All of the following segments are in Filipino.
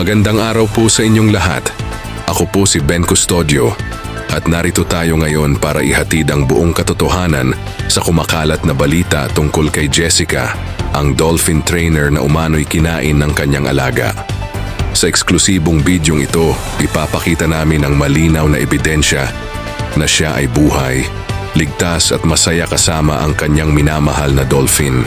Magandang araw po sa inyong lahat. Ako po si Ben Custodio at narito tayo ngayon para ihatid ang buong katotohanan sa kumakalat na balita tungkol kay Jessica, ang dolphin trainer na umano'y kinain ng kanyang alaga. Sa eksklusibong bidyong ito, ipapakita namin ang malinaw na ebidensya na siya ay buhay, ligtas at masaya kasama ang kanyang minamahal na dolphin.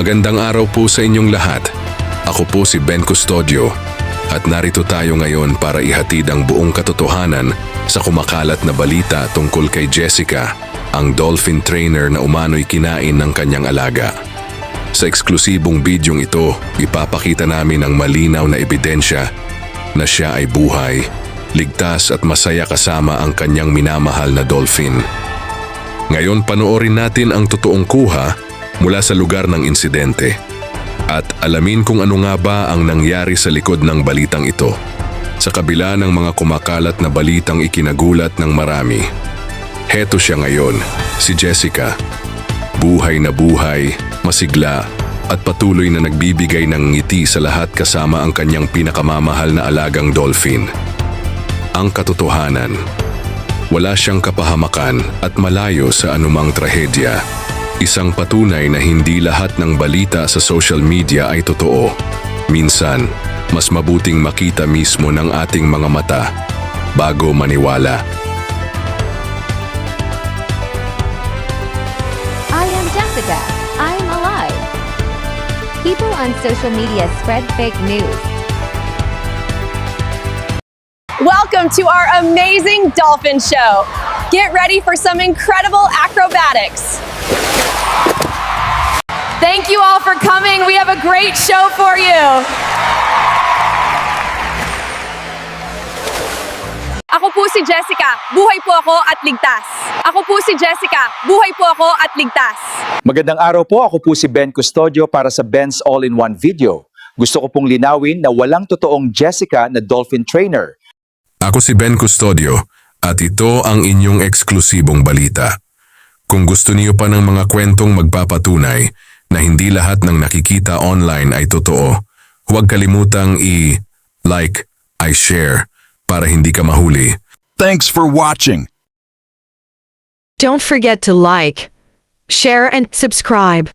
Magandang araw po sa inyong lahat. Ako po si Ben Custodio at narito tayo ngayon para ihatid ang buong katotohanan sa kumakalat na balita tungkol kay Jessica, ang dolphin trainer na umano'y kinain ng kanyang alaga. Sa eksklusibong bidyong ito, ipapakita namin ang malinaw na ebidensya na siya ay buhay, ligtas at masaya kasama ang kanyang minamahal na dolphin. Ngayon panoorin natin ang totoong kuha mula sa lugar ng insidente at alamin kung ano nga ba ang nangyari sa likod ng balitang ito. Sa kabila ng mga kumakalat na balitang ikinagulat ng marami. Heto siya ngayon, si Jessica. Buhay na buhay, masigla, at patuloy na nagbibigay ng ngiti sa lahat kasama ang kanyang pinakamamahal na alagang dolphin. Ang katotohanan, wala siyang kapahamakan at malayo sa anumang trahedya. Isang patunay na hindi lahat ng balita sa social media ay totoo. Minsan, mas mabuting makita mismo ng ating mga mata bago maniwala. I am Jessica. I am alive. People on social media spread fake news. Welcome to our amazing dolphin show. Get ready for some incredible acrobatics. Thank you all for coming. We have a great show for you. Ako po si Jessica. Buhay po ako at ligtas. Ako po si Jessica. Buhay po ako at ligtas. Magandang araw po, ako po si Ben Custodio para sa Ben's All-in-One Video. Gusto ko pong linawin na walang totoong Jessica na dolphin trainer. Ako si Ben Custodio at ito ang inyong eksklusibong balita. Kung gusto niyo pa ng mga kwentong magpapatunay na hindi lahat ng nakikita online ay totoo, huwag kalimutang i-like, i-share para hindi ka mahuli. Thanks for watching. Don't forget to like, share, and subscribe.